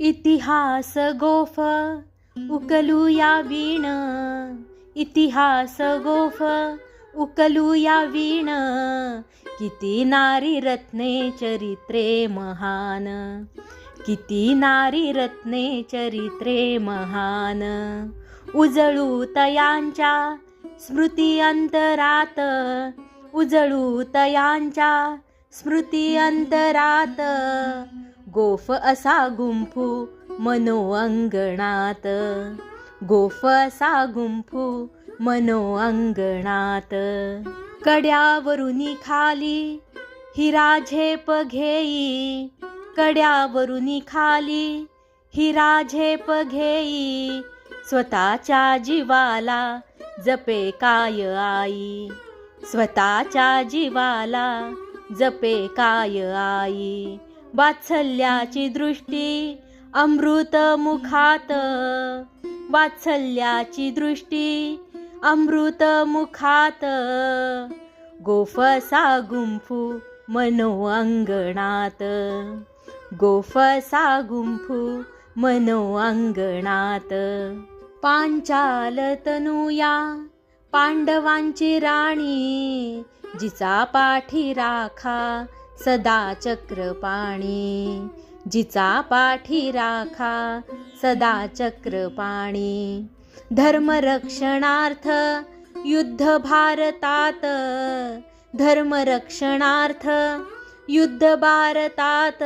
इतिहास गोफ उकलूया वीण. इतिहास गोफ उकलूया वीण. किती नारी रत्ने चरित्रे महान. किती नारी रत्ने चरित्रे महान. उजळू तयांच्या स्मृती अंतरात. उजळू तयांच्या स्मृती अंतरात. गोफ असा गुंफू मनो अंगणात. गोफ असा गुंफू मनो अंगणात. कड्यावरुनी खाली हिरा झेप घेई. कड्यावरून खाली हिरा झेप घेई. स्वतःच्या जीवाला जपे काय आई? स्वतःच्या जीवाला जपे काय आई? वात्सल्याची दृष्टी अमृत मुखात. वात्सल्याची दृष्टी अमृत मुखात. गोफसा गुंफू मनो अंगणात. गोफसा गुंफू मनो अंगणात. पांचाल पांडवांची राणी जिचा पाठी राखा सदा चक्रपाणी. जिचा पाठी राखा सदा चक्रपाणी. धर्मरक्षणार्थ युद्ध भारतात. धर्मरक्षणार्थ युद्ध भारतात.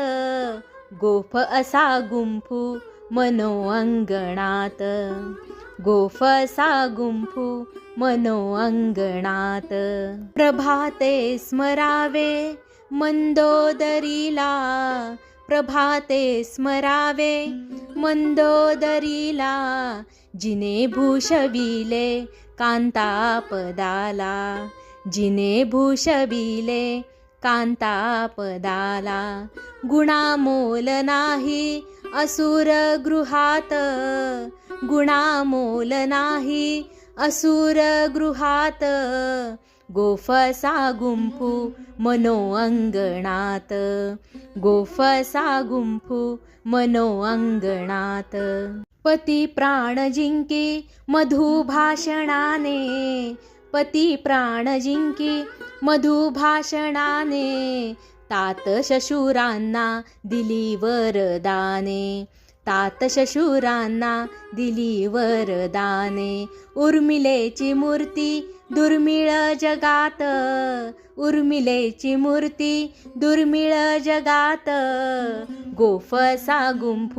गोफ असा गुंफू मनोअंगणात. गोफ असा गुंफू मनोअंगणात. प्रभाते स्मरावे मंदोदरीला प्रभाते स्मरावे. मंदोदरीला जिने भूषविले कांतापदाला. जिने भूषविले कांतापदाला. गुणामोल नाही असुर गृहात. गुणामोल नाही असुर गृहात. गोफसा गुंफू मनो अंगणात. गोफसा गुंफू मनो अंगणात. पती प्राण जिंकी मधुभाषणाने पती प्राण जिंकी मधुभाषणाने तात शशुरांना दिली वरदाने. तात शशुरांना दिली वरदाने. उर्मिलेची मूर्ती दुर्मिळ जगात. उर्मिलेची मूर्ती दुर्मिळ जगात. गोफसा गुंफू